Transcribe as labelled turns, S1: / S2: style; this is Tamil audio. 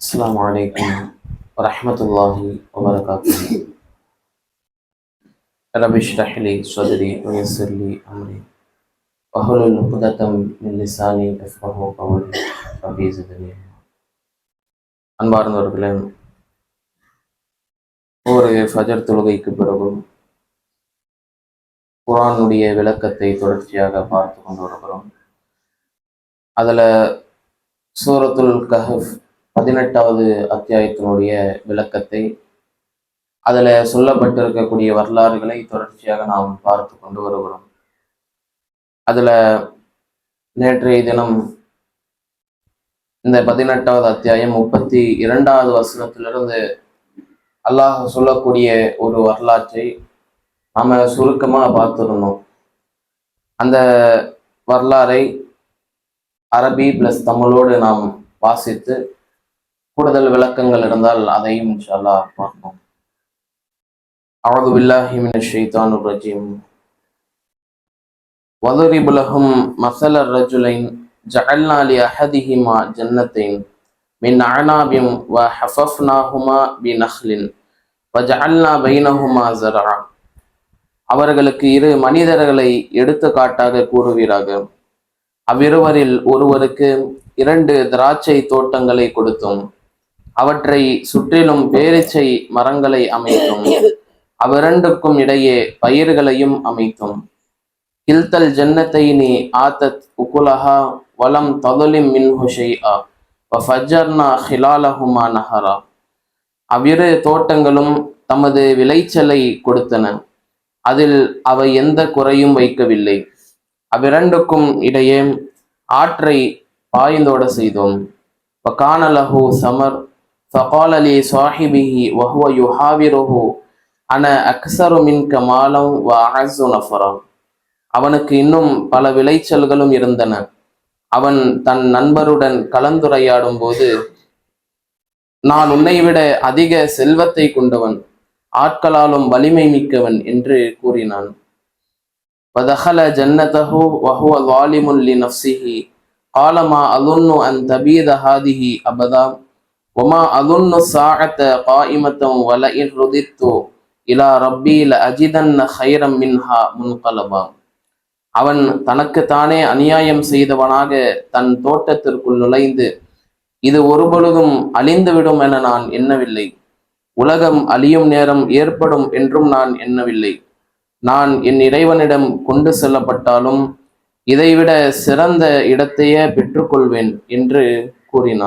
S1: அஸ்லாம் வலைக்கம் வரமத்துல்லாஹி வபரகாத்து ரபிஷ் ரஹ்லி சௌதரி வயசர்லி அம்ரி வஹுலுல் புதத்தம் லிசானி எஃப்கஹோ கவுல் அப்படிசதனி அன்பார்ந்தவர்களே ஒரு ஃபஜர் தொழுகைக்கு பிறகும் குரானுடைய விளக்கத்தை தொடர்ச்சியாக பார்த்து கொண்டு வருகிறோம். அதில் சூரத்துல் கஹஃப் பதினெட்டாவது அத்தியாயத்தினுடைய விளக்கத்தை அதில் சொல்லப்பட்டிருக்கக்கூடிய வரலாறுகளை தொடர்ச்சியாக நாம் பார்த்து கொண்டு வருகிறோம். அதில் நேற்றைய தினம் இந்த பதினெட்டாவது அத்தியாயம் முப்பத்தி இரண்டாவது வசனத்திலிருந்து அல்லாஹ் சொல்லக்கூடிய ஒரு வரலாற்றை நாம சுருக்கமாக பார்த்துருந்தோம். அந்த வரலாறை அரபி பிளஸ் தமிழோடு நாம் வாசித்து கூடுதல் விளக்கங்கள் இருந்தால் அதையும் இன்ஷால்லா பார்ப்போம் அவது பில்லாஹி மின ஷைத்தான் ரஜீம் وضرب لهم مثل الرجلين جعلنا لأحدهما جنتين من أعناب وحففناهما بنخل وجعلنا بينهما زرعا அவர்களுக்கு இரு மனிதர்களை எடுத்துக்காட்டாக கூறுவீராக அவ்விருவரில் ஒருவருக்கு இரண்டு திராட்சை தோட்டங்களை கொடுத்தோம் அவற்றை சுற்றிலும் பேரிச்சை மரங்களை அமைத்தும். அவ்விரண்டுக்கும் இடையே பயிர்களையும் அமைத்தும். கில்தல் ஜன்னத்தைனி ஆத்தத் உகுலஹா வலம் ததுலிம் மின் ஹுஷைஆ ஃபஜர்னா ஹிலாலஹுமா நஹரா. அவ்விரு தோட்டங்களும் தமது விளைச்சலை கொடுத்தன. அதில் அவை எந்த குறையும் வைக்கவில்லை. அவ்விரண்டுக்கும் இடையே ஆற்றை பாய்ந்தோட செய்தோம். வகானலஹு சமர் ஃபகாலலி சாஹிபிஹி வஹுவ யுஹாவிருஹு அன அக்சரு மின் கமாலம் வ அஹசு நஃபரா அவனுக்கு இன்னும் பல விளைச்சல்களும் இருந்தன அவன் தன் நண்பருடன் கலந்துரையாடும் போது நான் உன்னை விட அதிக செல்வத்தை கொண்டவன் ஆட்களாலும் வலிமை மிக்கவன் என்று கூறினான் வதஹல ஜன்னதஹு வஹுவ வாலிமுன் லி நஃப்ஸிஹி قال ما أظن أن تبيد هذه أبدا ஒமா அலுன்னு சாகத்த காயிமத்தம் வல இன் ருதித்து இலா ரப்பியில அஜிதன் ஹைரம் மின்ஹா அவன் தனக்கு தானே அநியாயம் செய்தவனாக தன் தோட்டத்திற்குள் நுழைந்து இது ஒருபொழுதும் அழிந்துவிடும் என நான் எண்ணவில்லை. உலகம் அழியும் நேரம் ஏற்படும் என்றும் நான் எண்ணவில்லை. நான் என் இறைவனிடம் கொண்டு செல்லப்பட்டாலும் இதைவிட சிறந்த இடத்தையே பெற்றுக்கொள்வேன் என்று கூறினான்.